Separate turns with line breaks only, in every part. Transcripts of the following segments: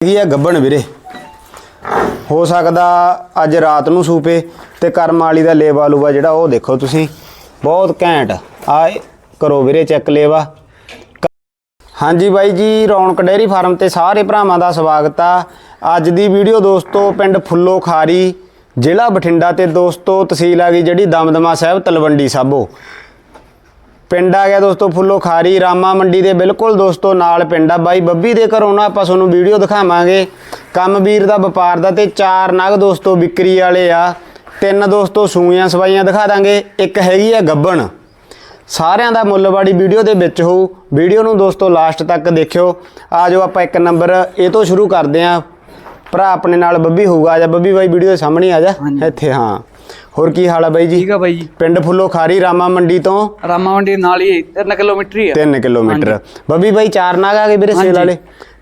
ਹੈਗੀ ਆ ਗੱਬਣ ਵੀਰੇ? ਹੋ ਸਕਦਾ ਅੱਜ ਰਾਤ ਨੂੰ ਸੂਪੇ ਤੇ ਕਰਮ ਵਾਲੀ ਦਾ ਲੇਵਾ ਲੂਵਾ ਜਿਹੜਾ ਉਹ ਦੇਖੋ ਤੁਸੀਂ। ਬਹੁਤ ਘੈਂਟ। ਆ ਕਰੋ ਵੀਰੇ ਚੈੱਕ ਲੇਵਾ। ਹਾਂਜੀ ਬਾਈ ਜੀ, ਰੌਣਕ ਡੇਅਰੀ ਫਾਰਮ ਤੇ ਸਾਰੇ ਭਰਾਵਾਂ ਦਾ ਸਵਾਗਤ ਆ। ਅੱਜ ਦੀ ਵੀਡੀਓ ਦੋਸਤੋ, ਪਿੰਡ ਫੁੱਲੋ ਖਾਰੀ, ਜ਼ਿਲ੍ਹਾ ਬਠਿੰਡਾ ਤੇ ਦੋਸਤੋ, ਤਹਿਸੀਲ ਆ ਗਈ ਜਿਹੜੀ ਦਮਦਮਾ ਸਾਹਿਬ ਤਲਵੰਡੀ ਸਾਬੋ। ਪਿੰਡ ਆ ਗਿਆ ਦੋਸਤੋ ਫੁੱਲੋ ਖਾਰੀ ਰਾਮਾ ਮੰਡੀ ਦੇ ਬਿਲਕੁਲ ਦੋਸਤੋ ਨਾਲ ਪਿੰਡ ਆ। ਬਾਈ ਬੱਬੀ ਦੇ ਘਰੋਂ ਨਾ ਆਪਾਂ ਤੁਹਾਨੂੰ ਵੀਡੀਓ ਦਿਖਾਵਾਂਗੇ। ਕੰਮ ਵੀਰ ਦਾ ਵਪਾਰ ਦਾ ਤੇ ਚਾਰ ਨਗ ਦੋਸਤੋ ਵਿਕਰੀ ਵਾਲੇ ਆ। ਤਿੰਨ ਦੋਸਤੋ ਸੂਈਆਂ ਸਵਾਈਆਂ ਦਿਖਾ ਦਾਂਗੇ। ਇੱਕ ਹੈਗੀ ਆ ਗੱਬਣ। ਸਾਰਿਆਂ ਦਾ ਮੁੱਲਵਾੜੀ ਵੀਡੀਓ ਦੇ ਵਿੱਚ ਹੋਊ। ਵੀਡੀਓ ਨੂੰ ਦੋਸਤੋ ਲਾਸਟ ਤੱਕ ਦੇਖਿਓ। ਆ ਜਾਓ ਆਪਾਂ ਇੱਕ ਨੰਬਰ। ਇਹ ਤੋਂ ਸ਼ੁਰੂ ਕਰਦੇ ਆਂ। ਭਰਾ ਆਪਣੇ ਨਾਲ ਬੱਬੀ ਹੋਊਗਾ। ਆ ਜਾ ਬੱਬੀ ਬਾਈ ਵੀਡੀਓ ਦੇ ਸਾਹਮਣੇ ਆ ਜਾ। ਇੱਥੇ ਹਾਂ। ਹੋਰ ਕੀ ਹਾਲ ਆ ਬਾਈ ਜੀ?
ਠੀਕ ਆ ਬਾਈ ਜੀ।
ਪਿੰਡ ਫੁੱਲੋ ਖਾਰੀ ਰਾਮਾ ਮੰਡੀ ਤੋਂ।
ਰਾਮਾ ਮੰਡੀ ਨਾਲ ਹੀ 3 ਕਿਲੋਮੀਟਰ ਹੀ ਆ।
3 ਕਿਲੋਮੀਟਰ। ਬੱਬੀ ਬਾਈ ਚਾਰ ਨਾਗ ਆ ਗਏ ਵੀਰੇ ਸੇਲ ਵਾਲੇ?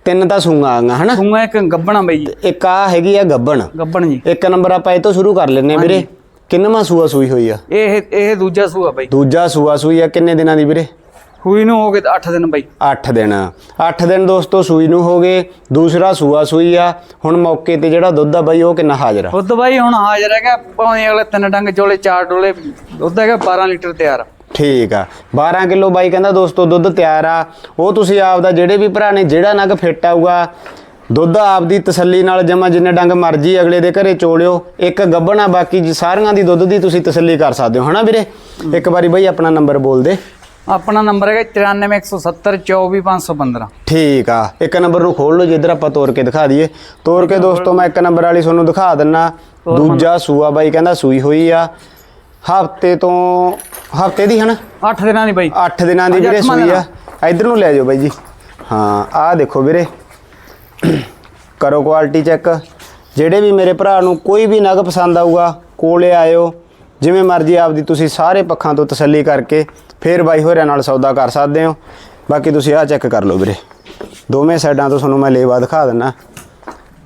ਤਿੰਨ ਤਾਂ ਸੂਆਂ ਆ ਗਈਆਂ ਹਨਾ?
ਸੂਆ ਇੱਕ ਗੱਬਣਾ ਬਾਈ ਜੀ।
ਇੱਕ ਆ ਹੈਗੀ ਆ ਗੱਬਣ।
ਗੱਬਣ ਜੀ।
ਇੱਕ ਨੰਬਰ ਆਪਾਂ ਇਹ ਤੋਂ ਸ਼ੁਰੂ ਕਰ ਲੈਨੇ ਵੀਰੇ। ਕਿੰਨਵਾਂ ਸੂਆ ਸੂਈ ਹੋਈ ਆ?
ਇਹ ਇਹ ਦੂਜਾ ਸੂਆ ਬਾਈ।
ਦੂਜਾ ਸੂਆ ਸੂਈ ਆ ਕਿੰਨੇ ਦਿਨਾਂ ਦੀ ਵੀਰੇ?
ਹੋਈ ਨੂੰ ਹੋ ਗਏ 8 ਦਿਨ ਬਾਈ।
8 ਦਿਨ। 8 ਦਿਨ ਦੋਸਤੋ ਸੂਈ ਨੂੰ ਹੋ ਗਏ। ਦੂਸਰਾ ਸੂਆ ਸੂਈ ਆ। ਹੁਣ ਮੌਕੇ ਤੇ ਜਿਹੜਾ ਦੁੱਧ ਆ ਬਾਈ ਉਹ ਕਿੰਨਾ ਹਾਜ਼ਰ ਆ?
ਦੁੱਧ ਬਾਈ ਹੁਣ ਹਾਜ਼ਰ ਹੈਗਾ ਭਾਵੇਂ ਅਗਲੇ ਤਿੰਨ ਡੰਗ ਚੋਲੇ ਚਾਰ ਡੋਲੇ ਦੁੱਧ ਹੈਗਾ 12 ਲੀਟਰ ਤਿਆਰ।
ਠੀਕ ਆ। 12 ਕਿਲੋ ਬਾਈ ਕਹਿੰਦਾ ਦੋਸਤੋ ਦੁੱਧ ਤਿਆਰ ਆ। ਉਹ ਤੁਸੀਂ ਆਪਦਾ ਜਿਹੜੇ ਵੀ ਭਰਾ ਨੇ ਜਿਹੜਾ ਨਗ ਫਿੱਟ ਆਊਗਾ ਦੁੱਧ ਆਪਦੀ ਤਸੱਲੀ ਨਾਲ ਜਮਾ ਜਿੰਨੇ ਡੰਗ ਮਰਜ਼ੀ ਅਗਲੇ ਦੇ ਘਰੇ ਚੋਲਿਓ। ਇੱਕ ਗੱਬਣ ਬਾਕੀ ਸਾਰੀਆਂ ਦੀ ਦੁੱਧ ਦੀ ਤੁਸੀਂ ਤਸੱਲੀ ਕਰ ਸਕਦੇ ਹੋ। ਹਨਾ ਵੀਰੇ? ਇੱਕ ਵਾਰੀ ਬਾਈ ਆਪਣਾ ਨੰਬਰ ਬੋਲ ਦੇ।
ਆਪਣਾ ਨੰਬਰ ਹੈਗਾ 94170 24515
ਠੀਕ ਆ ਇੱਕ ਨੰਬਰ ਨੂੰ ਖੋਲ ਲਓ ਜਿੱਧਰ ਆਪਾਂ ਤੋੜ ਕੇ ਦਿਖਾ ਦਈਏ। ਤੋੜ ਕੇ ਦੋਸਤੋ ਮੈਂ ਇੱਕ ਨੰਬਰ ਵਾਲੀ ਤੁਹਾਨੂੰ ਦਿਖਾ ਦਿੰਨਾ। ਦੂਜਾ ਸੂਆ ਬਾਈ ਕਹਿੰਦਾ ਸੂਈ ਹੋਈ ਆ। ਹਫ਼ਤੇ ਤੋਂ ਹਫ਼ਤੇ ਦੀ ਹਨਾ
8 ਦਿਨਾਂ ਦੀ ਬਾਈ।
8 ਦਿਨਾਂ ਦੀ ਵੀਰੇ ਸੂਈ ਆ ਇਧਰ ਨੂੰ ਲੈ ਜਾਓ ਬਾਈ ਜੀ। ਹਾਂ ਆਹ ਦੇਖੋ ਵੀਰੇ। ਕਰੋ ਕੁਆਲਿਟੀ ਚੈੱਕ। ਜਿਹੜੇ ਵੀ ਮੇਰੇ ਭਰਾ ਨੂੰ ਕੋਈ ਵੀ ਨਗ ਪਸੰਦ ਆਊਗਾ ਕੋਲੇ ਆਇਓ। ਜਿਵੇਂ ਮਰਜ਼ੀ ਆਪਦੀ ਤੁਸੀਂ ਸਾਰੇ ਪੱਖਾਂ ਤੋਂ ਤਸੱਲੀ ਕਰਕੇ ਫੇਰ ਬਾਈ ਹੋਰਿਆਂ ਨਾਲ ਸੌਦਾ ਕਰ ਸਕਦੇ ਹੋ। ਬਾਕੀ ਤੁਸੀਂ ਆਹ ਚੈੱਕ ਕਰ ਲਓ ਵੀਰੇ। ਦੋਵੇਂ ਸਾਈਡਾਂ ਤੋਂ ਤੁਹਾਨੂੰ ਮੈਂ ਲੇਵਾ ਦਿਖਾ ਦਿੰਨਾ।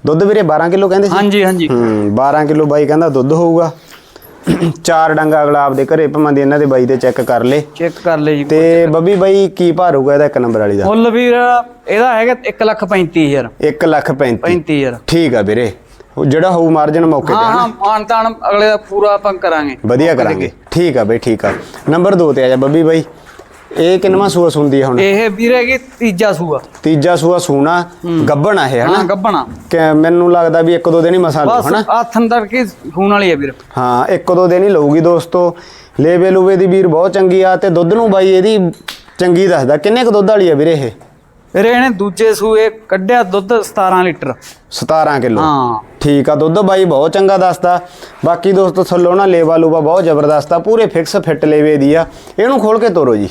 ਦੁੱਧ ਵੀਰੇ 12 ਕਿਲੋ ਕਹਿੰਦੇ ਸੀ?
ਹਾਂਜੀ ਹਾਂਜੀ।
ਹੂੰ 12 ਕਿਲੋ ਬਾਈ ਕਹਿੰਦਾ ਦੁੱਧ ਹੋਊਗਾ। ਚਾਰ ਡੰਗਾ ਅਗਲਾ ਆਪਦੇ ਘਰੇ ਭਵਾਂ ਦੀ ਇਹਨਾਂ ਦੇ ਬਾਈ ਦੇ ਚੈੱਕ ਕਰ ਲੇ।
ਚੈੱਕ ਕਰ ਲੈ ਜੀ
ਤੇ ਬੱਬੀ ਬਾਈ ਕੀ ਭਾਰ ਹੋਊਗਾ ਇਹਦਾ ਇੱਕ ਨੰਬਰ ਵਾਲੀ ਦਾ?
ਮੁੱਲ ਵੀਰ ਇਹਦਾ ਹੈਗਾ 1 ਲੱਖ 35000
1 ਲੱਖ 35
35000
ਠੀਕ ਆ ਵੀਰੇ। ਉਹ ਜਿਹੜਾ ਹੋਊ ਮਾਰਜਨ ਮੌਕੇ ਤੇ
ਹਾਂ ਹਾਂ ਮਾਨ ਤਾਨ ਅਗਲੇ ਦਾ ਪੂਰਾ ਆਪਾਂ ਕਰਾਂਗੇ।
ਵਧੀਆ ਕਰਾਂਗੇ। ਠੀਕ ਆ ਬਈ ਠੀਕ ਆ। ਨੰਬਰ 2 ਤੇ ਆ ਜਾ ਬੱਬੀ ਬਾਈ। ਇਹ ਕਿੰਨਵਾਂ ਸੂਆ ਸੁਣਦੀ ਆ ਹੁਣ?
ਇਹ ਵੀਰ ਹੈਗੀ ਤੀਜਾ ਸੂਆ।
ਤੀਜਾ ਸੂਆ ਸੂਣਾ ਗੱਬਣ ਆ ਇਹ
ਹਾਂ
ਹਨਾ
ਗੱਬਣਾ
ਕਿ ਮੈਨੂੰ ਲੱਗਦਾ ਵੀ ਇੱਕ ਦੋ ਦਿਨ ਹੀ ਮਸਾਂ
ਬਸ
ਹਨਾ?
ਹੱਥ ਅੰਦਰ ਕੀ ਖੂਨ ਵਾਲੀ ਹੈ ਵੀਰ।
ਹਾਂ ਇੱਕ ਦੋ ਦਿਨ ਹੀ ਲਊਗੀ ਦੋਸਤੋ। ਲੇਵੇ ਲੂਵੇ ਦੀ ਵੀਰ ਬਹੁਤ ਚੰਗੀ ਆ ਤੇ ਦੁੱਧ ਨੂੰ ਬਾਈ ਇਹਦੀ ਚੰਗੀ ਦੱਸਦਾ। ਕਿੰਨੇ ਕੁ ਦੁੱਧ ਵਾਲੀ ਆ ਵੀਰੇ ਇਹ?
ਫਿਰ ਇਹਨੇ ਦੂਜੇ ਸੂਏ ਕੱਢਿਆ ਦੁੱਧ 17 ਲੀਟਰ।
17 ਕਿਲੋ।
ਹਾਂ।
ਠੀਕ ਆ ਦੁੱਧ ਬਾਈ ਬਹੁਤ ਚੰਗਾ ਦੱਸਦਾ। ਬਾਕੀ ਦੋਸਤੋ ਥੱਲੋਂ ਨਾ ਲੇਵਾ ਲੂਵਾ ਬਹੁਤ ਜ਼ਬਰਦਸਤ ਆ ਪੂਰੇ ਫਿਕਸ ਫਿੱਟ ਲੇਵੇ ਦੀ ਆ। ਇਹਨੂੰ ਖੋਲ ਕੇ ਤੋਰੋ ਜੀ।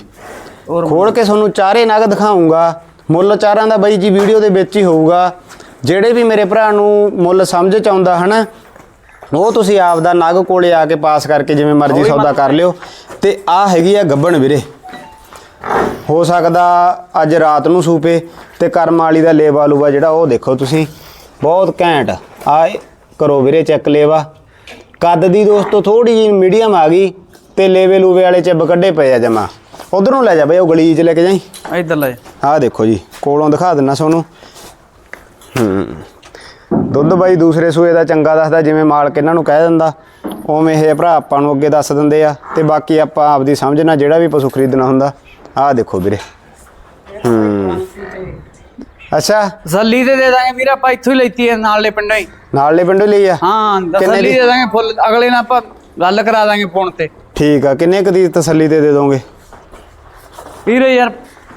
ਖੋਲ ਕੇ ਤੁਹਾਨੂੰ ਚਾਰੇ ਨਗ ਦਿਖਾਉਂਗਾ। ਮੁੱਲ ਚਾਰਾਂ ਦਾ ਬਾਈ ਜੀ ਵੀਡੀਓ ਦੇ ਵਿੱਚ ਹੀ ਹੋਊਗਾ। ਜਿਹੜੇ ਵੀ ਮੇਰੇ ਭਰਾ ਨੂੰ ਮੁੱਲ ਸਮਝ ਚ ਆਉਂਦਾ ਹਨਾ ਉਹ ਤੁਸੀਂ ਆਪ ਦਾ ਨਗ ਕੋਲੇ ਆ ਕੇ ਪਾਸ ਕਰਕੇ ਜਿਵੇਂ ਮਰਜ਼ੀ ਸੌਦਾ ਕਰ ਲਿਓ। ਤੇ ਆ ਹੈਗੀ ਆ ਗੱਬਣ ਵੀਰੇ। ਹੋ ਸਕਦਾ ਅੱਜ ਰਾਤ ਨੂੰ ਸੂਪੇ ਤੇ ਕਰਮ ਵਾਲੀ ਦਾ ਲੇਵਾ ਲੂਵਾ ਜਿਹੜਾ ਉਹ ਦੇਖੋ ਤੁਸੀਂ। ਬਹੁਤ ਘੈਂਟ। ਆ ਕਰੋ ਵੀਰੇ ਚੈੱਕ ਲੇਵਾ। ਕੱਦ ਦੀ ਦੋਸਤੋ ਥੋੜੀ ਜਿਹੀ ਮੀਡੀਅਮ ਆ ਗਈ ਤੇ ਲੇਵੇ ਲੂਵੇ ਵਾਲੇ ਚਿੱਬ ਕੱਢੇ ਪਏ ਆ ਜਮਾ। ਉਧਰੋਂ ਲੈ ਜਾ ਬਈ ਉਹ ਗਲੀ 'ਚ ਲੈ ਕੇ ਜਾਈ।
ਇਧਰ ਲੈ
ਆਹ ਦੇਖੋ ਜੀ ਕੋਲੋਂ ਦਿਖਾ ਦਿੰਨਾ ਤੁਹਾਨੂੰ ਹੂੰ। ਦੁੱਧ ਬਾਈ ਦੂਸਰੇ ਸੂਏ ਦਾ ਚੰਗਾ ਦੱਸਦਾ ਜਿਵੇਂ ਮਾਲਕ ਇਹਨਾਂ ਨੂੰ ਕਹਿ ਦਿੰਦਾ। ਉਵੇਂ ਇਹ ਭਰਾ ਆਪਾਂ ਨੂੰ ਅੱਗੇ ਦੱਸ ਦਿੰਦੇ ਆ ਤੇ ਬਾਕੀ ਆਪਾਂ ਆਪਦੀ ਸਮਝ ਨਾਲ ਜਿਹੜਾ ਵੀ ਪਸ਼ੂ ਖਰੀਦਣਾ ਹੁੰਦਾ। ਆਹ ਦੇਖੋ ਵੀਰੇ। ਹੂੰ। ਅੱਛਾ।
ਜ਼ੱਲੀ ਤੇ ਦੇ ਦਾਂਗੇ ਵੀਰ ਆਪਾਂ ਇੱਥੋਂ ਹੀ ਲੈਤੀ ਹੈ ਨਾਲੇ ਪਿੰਡੋਂ ਹੀ।
ਨਾਲੇ ਪਿੰਡੋਂ ਲਈ ਆ?
ਹਾਂ
ਕਿੰਨੇ
ਤਸੱਲੀ
ਦੀ?
ਦੇ ਦਾਂਗੇ ਫੁੱਲ ਅਗਲੇ ਨਾਲ ਆਪਾਂ ਗੱਲ ਕਰਾ ਦਾਂਗੇ ਫੋਨ ਤੇ।
ਠੀਕ ਆ ਕਿੰਨੇ ਕੁ ਦੀ ਤਸੱਲੀ ਤੇ ਦੇ ਦੋਗੇ?
ਵੀਰ ਯਾਰ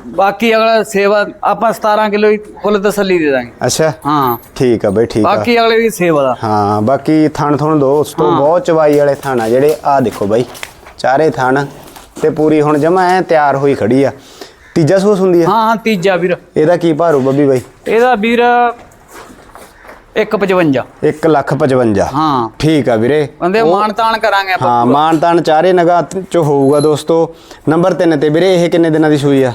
ਬਾਕੀ ਅਗਲਾ ਸੇਵਾ ਆਪਾਂ 17 ਕਿਲੋ ਹੀ ਫੁੱਲ ਤਸੱਲੀ ਦੇ ਦਾਂਗੇ।
ਅੱਛਾ।
ਹਾਂ।
ਠੀਕ ਆ ਬਈ ਠੀਕ ਆ।
ਬਾਕੀ ਅਗਲੇ ਦੀ ਸੇਵਾ ਦਾ।
ਹਾਂ ਬਾਕੀ ਥਣ ਥਣ ਦੋਸਤੋ ਬਹੁਤ ਚਵਾਈ ਵਾਲੇ ਥਣ ਆ ਜਿਹੜੇ ਆ ਦੇਖੋ ਬਾਈ ਚਾਰੇ ਥਣ। ਤੇ ਪੂਰੀ ਹੁਣ ਜਮਾ ਐ ਤਿਆਰ ਹੋਈ ਖੜੀ ਆ। ਤੀਜਾ ਸੂਸ ਹੁੰਦੀ ਆ?
ਹਾਂ ਹਾਂ ਤੀਜਾ ਵੀਰ।
ਇਹਦਾ ਕੀ ਭਾਰੂ ਬੱਬੀ ਬਾਈ?
ਇਹਦਾ ਵੀਰ 155
1 ਲੱਖ 55
ਹਾਂ।
ਠੀਕ ਆ ਵੀਰੇ।
ਬੰਦੇ ਮਾਨ ਤਾਨ ਕਰਾਂਗੇ ਆਪਾਂ
ਹਾਂ ਮਾਨ ਤਾਨ ਚਾਰੇ ਨਗਾ ਚ ਹੋਊਗਾ ਦੋਸਤੋ। ਨੰਬਰ 3 ਤੇ ਵੀਰੇ ਇਹ ਕਿੰਨੇ ਦਿਨਾਂ ਦੀ ਸੂਈ ਆ?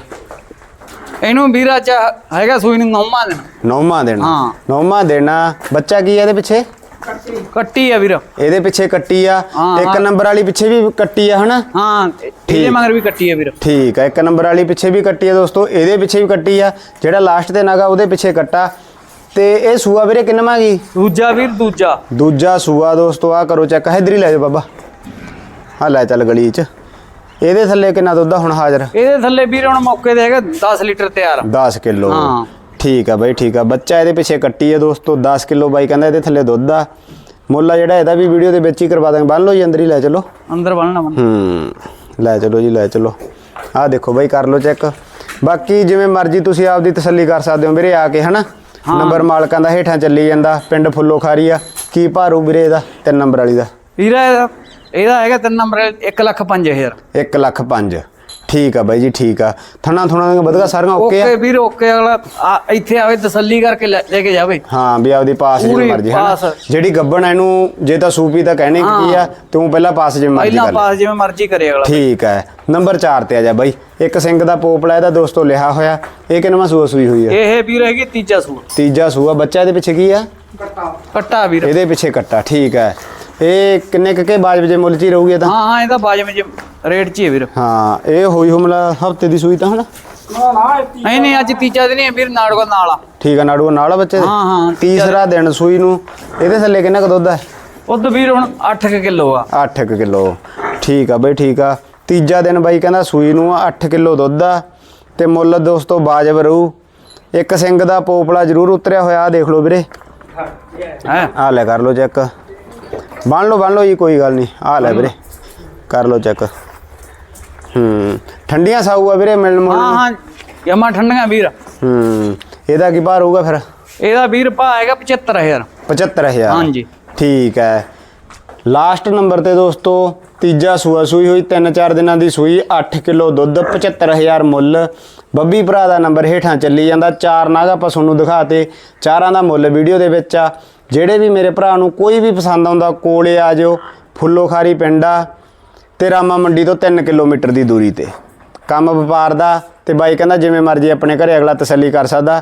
ਇਹਨੂੰ ਵੀਰਾ ਚ ਹੈਗਾ ਸੂਈ ਨੂੰ ਨੌਵਾਂ ਦਿਨ।
ਨੌਵਾਂ ਦੇਣਾ
ਹਾਂ।
ਨੌਵਾਂ ਦੇਣਾ ਬੱਚਾ ਕੀ ਆ ਇਹਦੇ ਪਿੱਛੇ?
ਕੱਟੀ ਆ ਵੀਰ।
ਇਹਦੇ ਪਿੱਛੇ ਕੱਟੀ ਆ।
ਹਾਂ,
ਇੱਕ
ਹਾਂ।
ਨੰਬਰ ਵਾਲੀ ਪਿੱਛੇ ਵੀ ਕੱਟੀ ਆ ਹਨਾ?
ਹਾਂ ਇਹਦੇ ਮਗਰ ਵੀ ਕੱਟੀ ਆ ਵੀਰ।
ਠੀਕ ਆ ਇੱਕ ਨੰਬਰ ਵਾਲੀ ਪਿੱਛੇ ਵੀ ਕੱਟੀ ਆ ਦੋਸਤੋ ਇਹਦੇ ਪਿੱਛੇ ਵੀ ਕੱਟੀ ਆ ਜਿਹੜਾ ਲਾਸਟ ਤੇ ਨਗਾ ਉਹਦੇ ਪਿੱਛੇ ਕੱਟਾ। ਤੇ ਇਹ ਸੂਆ ਵੀਰੇ ਕਿੰਨਵਾਂ ਗਈ
ਦੂਜਾ ਵੀਰ ਦੂਜਾ।
ਦੂਜਾ ਸੂਆ ਦੋਸਤੋ ਆ ਕਰੋ ਚੈੱਕ ਇਧਰ ਹੀ ਲੈ ਜਾਓ ਬਾਬਾ। ਆ ਲੈ ਚੱਲ ਗਲੀ 'ਚ। ਇਹਦੇ ਥੱਲੇ ਕਿੰਨਾ ਦੁੱਧ ਆ ਹੁਣ ਹਾਜ਼ਰ?
ਇਹਦੇ ਥੱਲੇ ਵੀਰ ਹੁਣ ਮੌਕੇ ਤੇ ਹੈਗਾ 10 ਲੀਟਰ ਤਿਆਰ।
10 ਕਿਲੋ।
ਹਾਂ।
ਠੀਕ ਆ ਬਾਈ ਠੀਕ ਆ। ਬੱਚਾ ਇਹਦੇ ਪਿੱਛੇ ਕੱਟੀ ਹੈ ਦੋਸਤੋ 10 ਕਿਲੋ ਬਾਈ ਕਹਿੰਦਾ ਇਹਦੇ ਥੱਲੇ ਦੁੱਧ ਆ। ਮੁੱਲ ਆ ਜਿਹੜਾ ਇਹਦਾ ਵੀ ਵੀਡੀਓ ਦੇ ਵਿੱਚ ਹੀ ਕਰਵਾ ਦਾਂਗੇ। ਬੰਨ ਲਓ ਜੀ ਅੰਦਰ ਹੀ ਲੈ ਚਲੋ।
ਅੰਦਰ ਬੰਨਣਾ ਬੰਨ।
ਹੂੰ ਲੈ ਚਲੋ ਜੀ ਲੈ ਚਲੋ। ਆਹ ਦੇਖੋ ਬਾਈ ਕਰ ਲਓ ਚੈੱਕ। ਬਾਕੀ ਜਿਵੇਂ ਮਰਜ਼ੀ ਤੁਸੀਂ ਆਪਦੀ ਤਸੱਲੀ ਕਰ ਸਕਦੇ ਹੋ ਵੀਰੇ ਆ ਕੇ ਹਨਾ? ਨੰਬਰ ਮਾਲਕਾਂ ਦਾ ਹੇਠਾਂ ਚੱਲੀ ਜਾਂਦਾ ਪਿੰਡ ਫੁੱਲੋ ਖਾਰੀ ਆ। ਕੀ ਭਾਰੂ ਵੀਰੇ ਇਹਦਾ ਤਿੰਨ ਨੰਬਰ ਵਾਲੀ ਦਾ।
ਵੀਰਾ ਇਹਦਾ- ਹੈਗਾ ਤਿੰਨ ਨੰਬਰ 1 ਲੱਖ 5000
1 ਲੱਖ 5 ਠੀਕ ਆ ਬਾਈ ਜੀ ਠੀਕ ਆ। ਥਣਾ ਥੁਣਾ ਵਧਗਾ ਸਾਰੀਆਂ ਓਕੇ ਆ?
ਓਕੇ ਵੀਰ ਓਕੇ ਅਗਲਾ ਆ- ਇੱਥੇ ਆਵੇ ਤਸੱਲੀ ਕਰਕੇ ਲੈ ਕੇ ਜਾਵੇ।
ਹਾਂ ਵੀ ਆਪਦੀ ਪਾਸ ਜਿਵੇਂ ਮਰਜ਼ੀ
ਪਾਸ।
ਜਿਹੜੀ ਗੱਬਣ ਆ ਇਹਨੂੰ ਜੇ ਤਾਂ ਸੂਪੀ ਤਾਂ ਕਹਿਣੇ ਕੀ ਆ ਤੂੰ ਪਹਿਲਾਂ ਪਾਸ ਜਿਵੇਂ ਮਰਜ਼ੀ
ਪਹਿਲਾਂ
ਕਰ ਲੈ।
ਪਾਸ ਜਿਵੇਂ ਮਰਜ਼ੀ ਕਰੇ ਅਗਲਾ।
ਠੀਕ ਹੈ ਨੰਬਰ 4 ਤੇ ਆ ਜਾ ਬਾਈ। ਇੱਕ ਸਿੰਘ ਦਾ ਪੋਪਲਾ ਇਹਦਾ ਦੋਸਤੋ ਲਿਆ ਹੋਇਆ। ਇਹ ਕਿੰਨਵਾਂ ਸੂਆ ਸੂਈ ਹੋਈ ਹੈ
ਇਹ ਵੀਰ ਹੈਗੀ ਤੀਜਾ ਸੂਟ
ਤੀਜਾ ਸੂਆ ਬੱਚਾ ਇਹਦੇ ਪਿੱਛੇ ਕੀ ਆ?
ਕੱਟਾ। ਵੀਰ।
ਇਹਦੇ ਪਿੱਛੇ ਕੱਟਾ ਠੀਕ ਹੈ ਇਹ ਕਿੰਨੇ ਕੁ ਕੇ ਬਾਜ ਵਜੇ ਮੁੱਲ ਚ ਹੀ ਰਹੂਗੀ ਤਾਂ?
ਹਾਂ ਹਾਂ ਇਹਦਾ ਬਾਜਵੇਂ ਚ ਰੇਟ ਚ ਹੀ ਹੈ ਵੀਰ।
ਹਾਂ ਇਹ ਹੋਈ ਹੁਮਲਾ ਹਫ਼ਤੇ ਦੀ ਸੂਈ ਤਾਂ ਹਨਾ?
ਨਹੀਂ ਨਹੀਂ ਅੱਜ ਤੀਜਾ ਦਿਨ ਹੀ ਹੈ ਵੀਰ ਨਾੜੂਗਾ ਨਾਲ ਆ।
ਠੀਕ ਆ ਨਾੜੂ ਨਾਲ ਆ ਬੱਚੇ ਦੇ?
ਹਾਂ, ਹਾਂ,
ਤੀਸਰਾ ਦਿਨ। ਸੂਈ ਨੂੰ। ਇਹਦੇ ਥੱਲੇ ਕਿੰਨਾ ਕੁ ਦੁੱਧ ਹੈ?
ਉਦੋਂ ਵੀਰ ਹੁਣ 8 ਕਿਲੋ ਆ।
8 ਕਿਲੋ। ਠੀਕ ਆ ਬਈ ਠੀਕ ਆ। ਤੀਜਾ ਦਿਨ ਬਾਈ ਕਹਿੰਦਾ ਸੂਈ ਨੂੰ 8 ਕਿਲੋ ਦੁੱਧ ਆ। ਤੇ ਮੁੱਲ ਦੋਸਤੋ ਬਾਜਬ ਰਹੂ। ਇੱਕ ਸਿੰਘ ਦਾ ਪੋਪਲਾ ਜ਼ਰੂਰ ਉਤਰਿਆ ਹੋਇਆ ਦੇਖ ਲਓ ਵੀਰੇ।
ਹੈ?
ਆ ਲੈ ਕਰ ਲਓ ਚੈੱਕ। ਬੰਨ ਲਓ ਬੰਨ ਲਓ ਜੀ ਕੋਈ ਗੱਲ ਨਹੀਂ। ਆ ਲੈ ਵੀਰੇ। ਕਰ ਲਓ ਚੈੱਕ। ਹੂੰ। ਠੰਡੀਆਂ ਸਾਊ ਆ ਵੀਰੇ ਮਿਲਣ ਮੁਲਣ
ਹਾਂ
ਨੂੰ।
ਹਾਂ ਜਮਾ ਠੰਡੀਆਂ ਵੀਰ।
ਹੂੰ। ਇਹਦਾ ਕੀ ਭਾਰ ਹੋਊਗਾ ਫਿਰ?
ਇਹਦਾ ਵੀਰ ਭਾ ਹੈਗਾ 75000
75000
ਹਾਂਜੀ।
ਠੀਕ ਹੈ। ਲਾਸਟ ਨੰਬਰ ਤੇ ਦੋਸਤੋ ਤੀਜਾ ਸੂਆ ਸੂਈ ਹੋਈ 3-4 ਦਿਨਾਂ ਦੀ ਸੂਈ 8 ਕਿਲੋ ਦੁੱਧ 75000 ਮੁੱਲ। ਬੱਬੀ ਭਰਾ ਦਾ ਨੰਬਰ ਹੇਠਾਂ ਚੱਲੀ ਜਾਂਦਾ। ਚਾਰ ਨਾਗ ਆਪਾਂ ਤੁਹਾਨੂੰ ਦਿਖਾਤੇ ਚਾਰਾਂ ਦਾ ਮੁੱਲ ਵੀਡੀਓ ਦੇ ਵਿੱਚ ਆ। ਜਿਹੜੇ ਵੀ ਮੇਰੇ ਭਰਾ ਨੂੰ ਕੋਈ ਵੀ ਪਸੰਦ ਆਉਂਦਾ ਕੋਲੇ ਆ ਜਿਓ। ਫੁੱਲੋ ਖਾਰੀ ਪਿੰਡ ਆ। ਤੇ ਰਾਮਾ ਮੰਡੀ ਤੋਂ 3 ਕਿਲੋਮੀਟਰ ਦੀ ਦੂਰੀ ਤੇ। ਕੰਮ ਵਪਾਰ ਦਾ ਤੇ ਬਾਈ ਕਹਿੰਦਾ ਜਿਵੇਂ ਮਰਜ਼ੀ ਆਪਣੇ ਘਰੇ ਅਗਲਾ ਤਸੱਲੀ ਕਰ ਸਕਦਾ।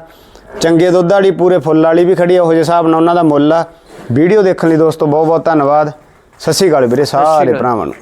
ਚੰਗੇ ਦੁੱਧ ਵਾਲੀ ਪੂਰੇ ਫੁੱਲ ਵਾਲੀ ਵੀ ਖੜੀ ਆ ਉਹ ਜਿਹੇ ਹਿਸਾਬ ਨਾਲ ਉਹਨਾਂ ਦਾ ਮੁੱਲ ਆ। ਵੀਡੀਓ ਦੇਖਣ ਲਈ ਦੋਸਤੋ ਬਹੁਤ ਬਹੁਤ ਧੰਨਵਾਦ। ਸਤਿ ਸ਼੍ਰੀ ਅਕਾਲ ਵੀਰੇ ਸਾਰੇ। ਭਰਾਵਾਂ ਨੂੰ।